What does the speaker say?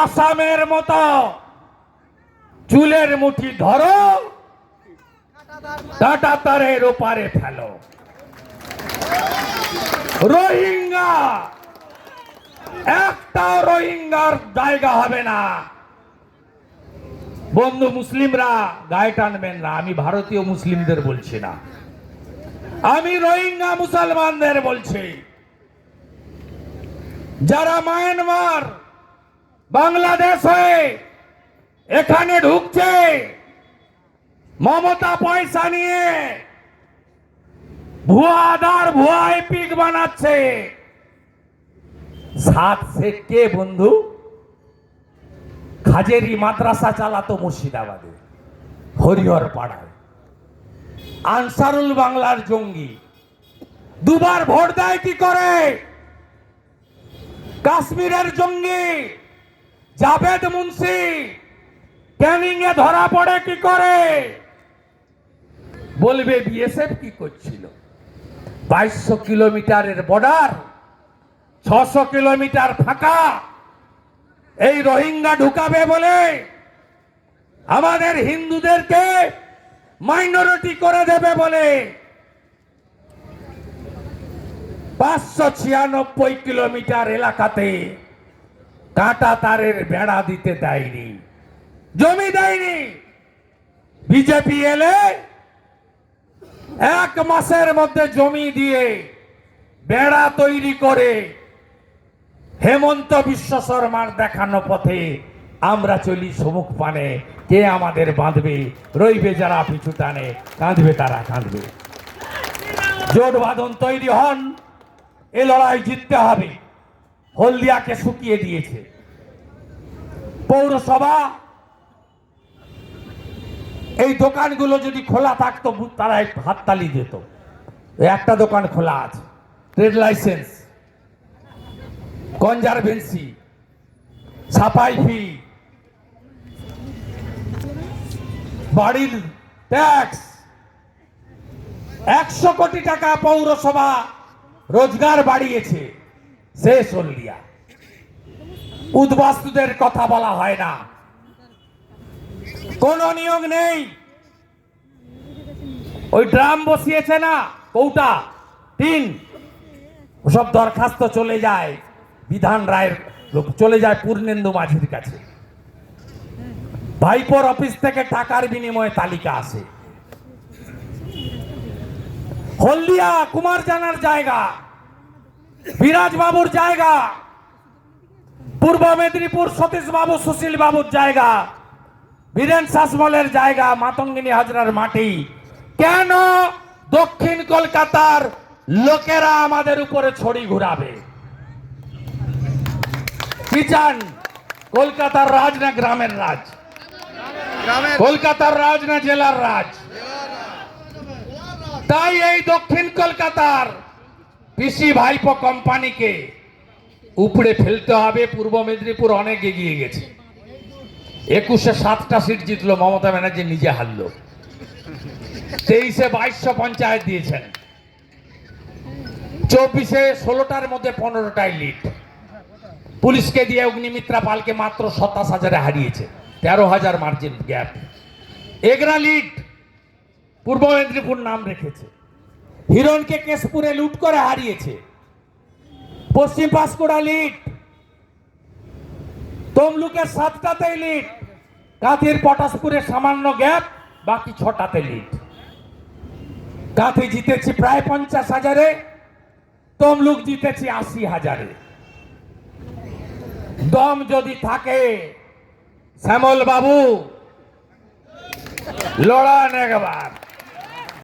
আসামের মতো চুলের মুঠি ধরো টাটা তারের ওপারে ফেলো। রোহিঙ্গা, একটা রোহিঙ্গার জায়গা হবে না। বন্ধু মুসলিমরা, গায়ে টানবেন না, আমি ভারতীয় মুসলিমদের বলছি না। আমি রোহিঙ্গা মুসলমানদের বলছি, যারা মায়ানমার বাংলাদেশ হয়ে এখানে ঢুকছে মমতা পয়সা নিয়ে ভুয়া আধার, ভুয়া এপিক বানাচ্ছে। সাত শেখ কে বন্ধু? খাজেরি মাদ্রাসা চালাতো মুর্শিদাবাদে হরিহর পাড়ায় আনসারুল বাংলার জঙ্গি। দুবার ভোট দেয় কি করে? কাশ্মীরের জঙ্গি। জাভেদ মুন্সি ক্যানিং এ ধরা পড়ে কি করে? বলবে, বিএসএফ কি করছিল? বাইশশো কিলোমিটারের বর্ডার, ছশো কিলোমিটার ফাঁকা, এই রোহিঙ্গা ঢুকাবে বলে আমাদের হিন্দুদেরকে মাইনরিটি করে দেবে বলে। পাঁচশো ছিয়ানব্বই কিলোমিটার এলাকাতে কাঁটা তারের বেড়া দিতে দেয়নি। জমি দেয়নি। বিজেপি এলে এক মাসের মধ্যে জমি দিয়ে বেড়া তৈরি করে হেমন্ত বিশ্ব শর্মার দেখানো পথে আমরা চলি সমুখ পানে। কে আমাদের বাঁধবে? রইবে যারা পিছু টানে। কাঁদবে তারা কাঁদবে। জোট বাঁধন তৈরি হন, এ লড়াই জিততে হবে। হলদিয়াকে শুকিয়ে দিয়েছে। পৌরসভা, এই দোকানগুলো যদি খোলা থাকতো, তারা হাততালি এই একটা দোকান খোলা আছে, ট্রেড লাইসেন্স, কনজারভেন্সি ছাপাই ফি, বাড়ির ট্যাক্স। একশো কোটি টাকা পৌরসভা রোজগার বাড়িয়েছে। শেষ হলদিয়া উদ্বাস্তুদের কথা বলা হয় না। কোন নিয়োগ নেই। ওই ড্রাম বসিয়েছে না, কৌটা। তিন। সব দরখাস্ত চলে যায়, বিধান রায়ের লোক, চলে যায় পূর্ণেন্দু মাঝির কাছে। ভাইপোর অফিস থেকে টাকার বিনিময়ে তালিকা আসে। হলদিয়া কুমার জানার জায়গা। বিরাজ বাবুর জায়গা। পূর্ব মেদিনীপুর সতীশ বাবু সুশীল বাবুর জায়গা। বীরেন শাসমলের জায়গা, মাতঙ্গিনী হাজরার মাটি। কেন দক্ষিণ কলকাতার লোকেরা আমাদের উপরে ছড়ি ঘুরাবে? কি চান? কলকাতার রাজ না গ্রামের রাজ? কলকাতার রাজ না জেলার রাজ? তাই এই দক্ষিণ কলকাতার পিসি ভাইপো কোম্পানিকে উপড়ে ফেলতে হবে, পূর্ব মেদিনীপুর অনেক এগিয়ে গেছে। একুশে সাতটা সিট জিতলো, মমতা ব্যানার্জি নিজে হারলো। তেইশে বাইশশো পঞ্চায়েত দিয়েছেন। চব্বিশে ষোলোটার মধ্যে পনেরোটায় লিড। পুলিশকে দিয়ে অগ্নিমিত্রা পালকে মাত্র সাতাশ হাজারে হারিয়েছে, তেরো হাজার মার্জিন গ্যাপ। এগরা লিড, পূর্ব মেদিনীপুর নাম রেখেছে। হিরণকে কেশপুরে লুট করে হারিয়েছে। পশ্চিম পাঁশকুড়া লিট তমলুকের সাতটাতেই লিড। কাঁথির পটাশপুরে সামান্য গ্যাপ, বাকি ছটাতে লিট কাঁথি জিতেছি প্রায় পঞ্চাশ হাজারে, তমলুক জিতেছি আশি হাজারে। দম যদি থাকে শ্যামল বাবু লড়ান একবার।